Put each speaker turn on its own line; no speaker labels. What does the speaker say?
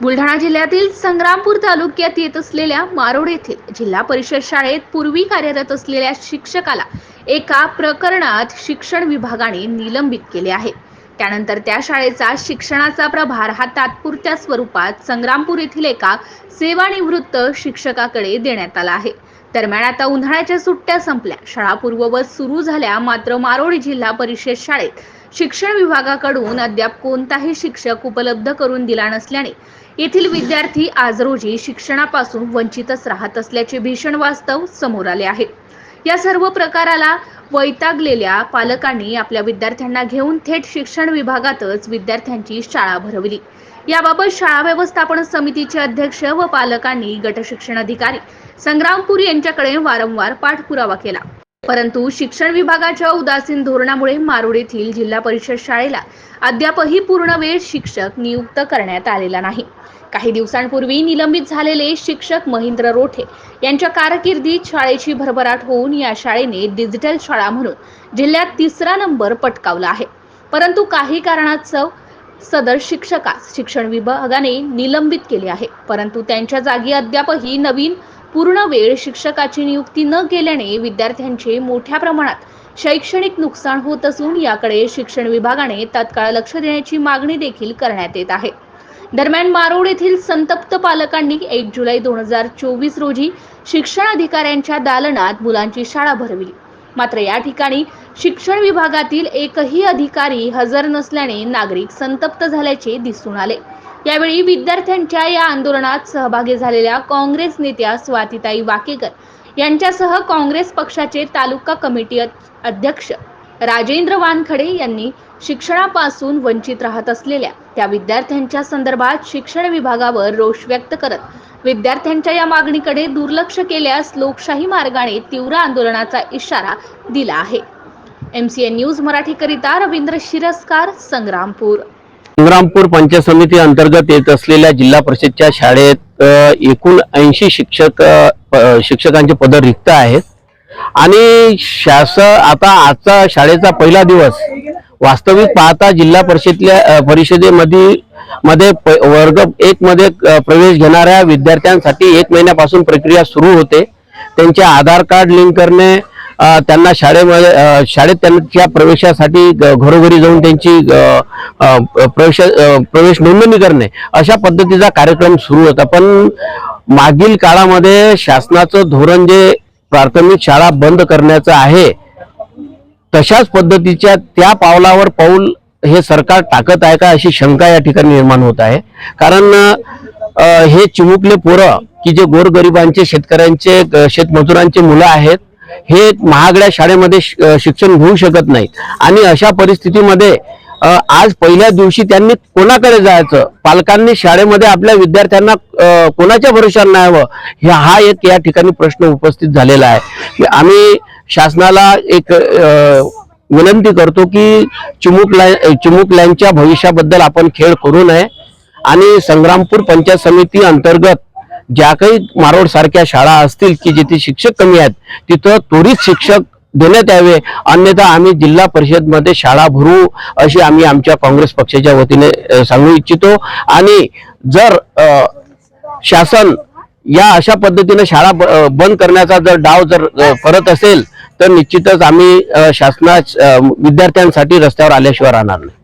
बुलढाणा जिल्ह्यातील संग्रामपूर तालुक्यात येत असलेल्या मारोड येथील जिल्हा परिषद शाळेत पूर्वी कार्यरत असलेल्या शिक्षकाला एका प्रकरणात शिक्षण विभागाने निलंबित केले आहे. त्यानंतर त्या शाळेचा शिक्षणाचा प्रभार हा तात्पुरत्या स्वरूपात संग्रामपूर येथील एका सेवानिवृत्त शिक्षकाकडे देण्यात आला आहे. दरम्यान आता उन्हाळ्याच्या सुट्ट्या संपल्या. शाळा पूर्ववत सुरू झाल्या मात्र मारोड जिल्हा परिषद शाळेत शिक्षण विभागाकडून अद्याप कोणताही शिक्षक उपलब्ध करून दिला नसल्याने येथील विद्यार्थी आज रोजी शिक्षणापासून वंचितच राहत असल्याचे भीषण वास्तव समोर आले आहे. या सर्व प्रकाराला वैतागलेल्या पालकांनी आपल्या विद्यार्थ्यांना घेऊन थेट शिक्षण विभागातच विद्यार्थ्यांची शाळा भरवली. याबाबत शाळा व्यवस्थापन समितीचे अध्यक्ष व पालकांनी गटशिक्षण अधिकारी संग्रामपूर यांच्याकडे वारंवार पाठपुरावा केला. परंतु शिक्षण विभागाच्या उदासीन धोरणामुळे मारुड येथील जिल्हा परिषद शाळेला अद्यापही पूर्णवेळ शिक्षक नियुक्त करण्यात आलेला नाही. काही दिवसांपूर्वी निलंबित झालेले शिक्षक महेंद्र रोठे यांच्या कारकिर्दीत शाळेची भरभराट होऊन या शाळेने डिजिटल शाळा म्हणून जिल्ह्यात तिसरा नंबर पटकावला आहे. परंतु काही कारणास्तव सदर शिक्षकास शिक्षण विभागाने निलंबित केले आहे. परंतु त्यांच्या जागी अद्यापही नवीन पूर्ण वेळ शिक्षकाची नियुक्ती न केल्याने विद्यार्थ्यांचे मोठ्या प्रमाणात शैक्षणिक नुकसान होत असून याकडे शिक्षण विभागाने तात्काळ लक्ष देण्याची मागणी देखील करण्यात येत आहे. दरम्यान मारोड येथील संतप्त पालकांनी एक जुलै दोन हजार चोवीस रोजी शिक्षण अधिकाऱ्यांच्या दालनात मुलांची शाळा भरविली मात्र या ठिकाणी शिक्षण विभागातील एकही अधिकारी हजर नसल्याने नागरिक संतप्त झाल्याचे दिसून आले. यावेळी विद्यार्थ्यांच्या या आंदोलनात सहभागी झालेल्या काँग्रेस नेत्या स्वातीताई वाकेकर यांच्यासह काँग्रेस पक्षाचे तालुका कमिटी अध्यक्ष राजेंद्र वानखडे यांनी शिक्षणापासून वंचित राहत असलेल्या त्या विद्यार्थ्यांच्या संदर्भात शिक्षण विभागावर रोष व्यक्त करत विद्यार्थ्यांच्या या मागणीकडे दुर्लक्ष केल्यास लोकशाही मार्गाने तीव्र आंदोलनाचा इशारा दिला आहे. एमसीएन न्यूज मराठीकरिता रवींद्र शिरस्कार संग्रामपूर.
संग्रामपूर पंचायत समिती अंतर्गत येत असलेल्या जिल्हा परिषदच्या शाळेत एकूण ऐंशी शिक्षक शिक्षकांचे पद रिक्त आहेत. आणि शासन आता आजचा शाळेचा पहिला दिवस वास्तविक पाहता जिल्हा परिषदल्या परिषदेमध्ये मध्ये वर्ग एक मध्ये प्रवेश घेणाऱ्या विद्यार्थ्यांसाठी एक महिन्यापासून प्रक्रिया सुरू होते. त्यांचे आधार कार्ड लिंक करणे त्यांना शाळेमध्ये शाळेत त्यांच्या प्रवेशासाठी ग- घरोघरी जाऊन त्यांची प्रवेश प्रवेश नोंदणी करणे अशा पद्धतीचा कार्यक्रम सुरू होता. पण मागील काळामध्ये शासनाचं धोरण जे प्राथमिक शाळा बंद करण्याचं आहे तशाच पद्धतीच्या त्या पावलावर पाऊल हे सरकार टाकत आहे का अशी शंका या ठिकाणी निर्माण होत आहे. कारण हे चिमुकले पोरं की जे गोरगरिबांचे शेतकऱ्यांचे शेतमजुरांचे मुलं आहेत हे महागड्या शाळेमध्ये श- शिक्षण घेऊ शकत नाहीत. आणि अशा परिस्थितीमध्ये आज पहिल्या दिवशी त्यांनी कोणाकडे जायचं? पालकांनी शाळेमध्ये आपल्या विद्यार्थ्यांना कोणाच्या भरोशावर न्यावं? हे हा एक या ठिकाणी प्रश्न उपस्थित झालेला आहे. की आम्ही शासनाला एक विनंती करतो की चिमुकल्या चिमुकल्यांच्या भविष्याबद्दल आपण खेळ करू नये. आणि संग्रामपूर पंचायत समिती अंतर्गत ज्या काही मारोड सारख्या शाळा असतील की जिथे शिक्षक कमी आहेत तिथं त्वरित शिक्षक देण्यात यावे. अन्यथा आम्ही जिल्हा परिषदमध्ये शाळा भरू अशी आम्ही आमच्या काँग्रेस पक्षाच्या वतीने सांगू इच्छितो. आणि जर शासन या अशा पद्धतीने शाळा ब- बंद करण्याचा जर डाव जर करत असेल तर निश्चितच आम्ही शासना विद्यार्थ्यांसाठी रस्त्यावर आल्याशिवाय राहणार नाही.